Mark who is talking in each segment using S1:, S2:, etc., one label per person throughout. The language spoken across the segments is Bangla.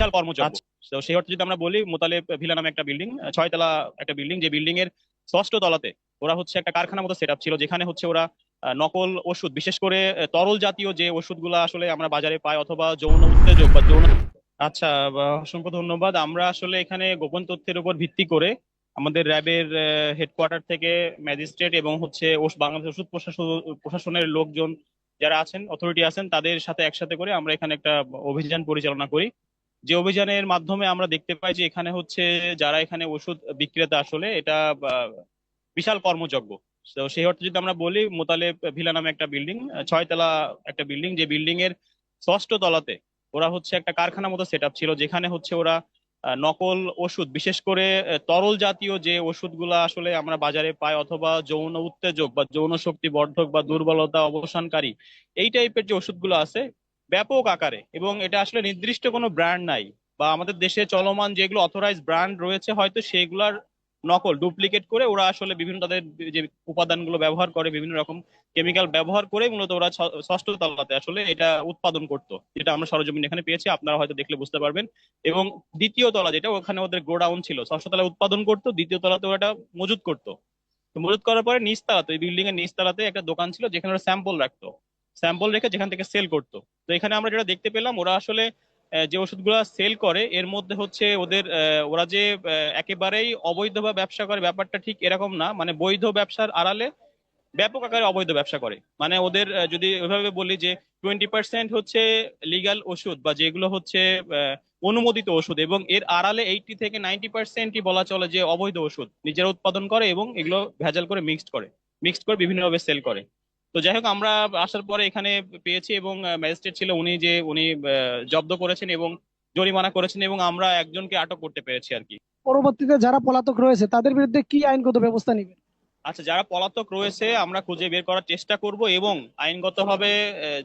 S1: বিশাল কর্মযজ্ঞ তো সেই অর্থে যদি আমরা বলি মোতালে ভিলা নামে একটা বিল্ডিং ছয়তলা একটা বিল্ডিং যে বিল্ডিং এর ষষ্ঠ তলাতে ওরা হচ্ছে একটা কারখানা মতো সেট ছিল যেখানে হচ্ছে ওরা নকল ওষুধ বিশেষ করে তরল জাতীয় যে ওষুধগুলো আসলে আমরা বাজারে পাই অথবা যৌন উত্তেজক বা যৌন আচ্ছা অসংখ্য ধন্যবাদ। আমরা আসলে এখানে গোপন তথ্যের উপর ভিত্তি করে আমাদের র্যাবের হেডকোয়ার্টার থেকে ম্যাজিস্ট্রেট এবং হচ্ছে বাংলাদেশ ওষুধ প্রশাসন প্রশাসনের লোকজন যারা আছেন অথরিটি আছেন তাদের সাথে একসাথে করে আমরা এখানে একটা অভিযান পরিচালনা করি। যে অভিযানের মাধ্যমে আমরা দেখতে পাই যে এখানে হচ্ছে যারা এখানে ওষুধ বিক্রেতা আসলে এটা বিশাল কর্মযজ্ঞ। তো সেই অর্থে যদি আমরা বলি, মোতালে ভিলা নামে একটা বিল্ডিং, ছয়তলা একটা বিল্ডিং, যে বিল্ডিং এর ষষ্ঠ তলাতে ওরা হচ্ছে একটা কারখানা মতো সেট ছিল, যেখানে হচ্ছে ওরা নকল ওষুধ, বিশেষ করে তরল জাতীয় যে ওষুধগুলা আসলে আমরা বাজারে পাই, অথবা যৌন উত্তেজক বা যৌন শক্তি বর্ধক বা দুর্বলতা অবসানকারী, এই টাইপের যে ওষুধগুলো আছে ব্যাপক আকারে এবং এটা আসলে নির্দিষ্ট কোনো ব্র্যান্ড নাই বা আমাদের দেশে চলমান যেগুলো অথরাইজ ব্র্যান্ড রয়েছে হয়তো সেগুলার নকল ডুপ্লিকেট করে ওরা আসলে বিভিন্ন তাদের যে উপাদানগুলো ব্যবহার করে, বিভিন্ন রকম কেমিক্যাল ব্যবহার করে মূলত ওরা ষষ্ঠ তলাতে আসলে এটা উৎপাদন করতো, যেটা আমরা সরজমিন এখানে পেয়েছি, আপনারা হয়তো দেখলে বুঝতে পারবেন। এবং দ্বিতীয় তলা যেটা, ওখানে ওদের গোডাউন ছিল, ষষ্ঠ তলায় উৎপাদন করতো, দ্বিতীয় তলাতে ওরা এটা মজুত করতো। মজুত করার পরে নিচতলাতে বিল্ডিং এর নিচতলাতে একটা দোকান ছিল, যেখানে ওরা স্যাম্পল রাখতো। স্যাম্পল রেখে যেখান থেকে সেল করতো। তো এখানে আমরা যেটা দেখতে পেলাম, ওরা আসলে যে ওষুধগুলো সেল করে, এর মধ্যে হচ্ছে ওদের ওরা যে একেবারেই অবৈধভাবে ব্যবসা করে, ব্যাপারটা ঠিক এরকম না। মানে বৈধ ব্যবসার আড়ালে ব্যাপক আকারে অবৈধ ব্যবসা করে। মানে ওদের যদি ওইভাবে বলি যে টোয়েন্টি পার্সেন্ট হচ্ছে লিগ্যাল ওষুধ বা যেগুলো হচ্ছে অনুমোদিত ওষুধ এবং এর আড়ালে এইটি থেকে নাইনটি পার্সেন্টই বলা চলে যে অবৈধ ওষুধ নিজেরা উৎপাদন করে এবং এগুলো ভেজাল করে মিক্সড করে। মিক্সড করে বিভিন্নভাবে সেল করে। তো যাই হোক আমরা আসার পরে এখানে পেয়েছি এবং ম্যাজিস্ট্রেট ছিল উনি যে উনি জব্দ করেছেন এবং জরিমানা করেছেন এবং আমরা একজনকে আটক করতে পেরেছি আর কি।
S2: পরবর্তীতে যারা পলাতক রয়েছে তাদের বিরুদ্ধে কি আইনগত ব্যবস্থা নেবেন?
S1: আচ্ছা যারা পলাতক রয়েছে আমরা খুঁজে বের করার চেষ্টা করব এবং আইনগতভাবে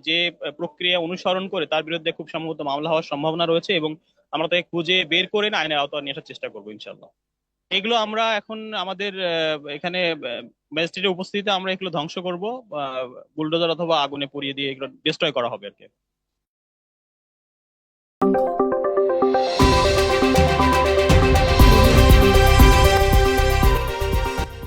S1: যে প্রক্রিয়া অনুসরণ করে তার বিরুদ্ধে খুব সম্ভবত মামলা হওয়ার সম্ভাবনা রয়েছে এবং আমরা তাকে খুঁজে বের করে না আইনের আওতায় নিয়ে আসার চেষ্টা করব ইনশাল্লাহ এগুলো আমরা এখন আমাদের আহ, এখানে ম্যাজিস্ট্রেটের উপস্থিতিতে আমরা এগুলো ধ্বংস করব বুলডোজার অথবা আগুনে পুড়িয়ে দিয়ে এগুলো ডিস্ট্রয় করা হবে আর কি।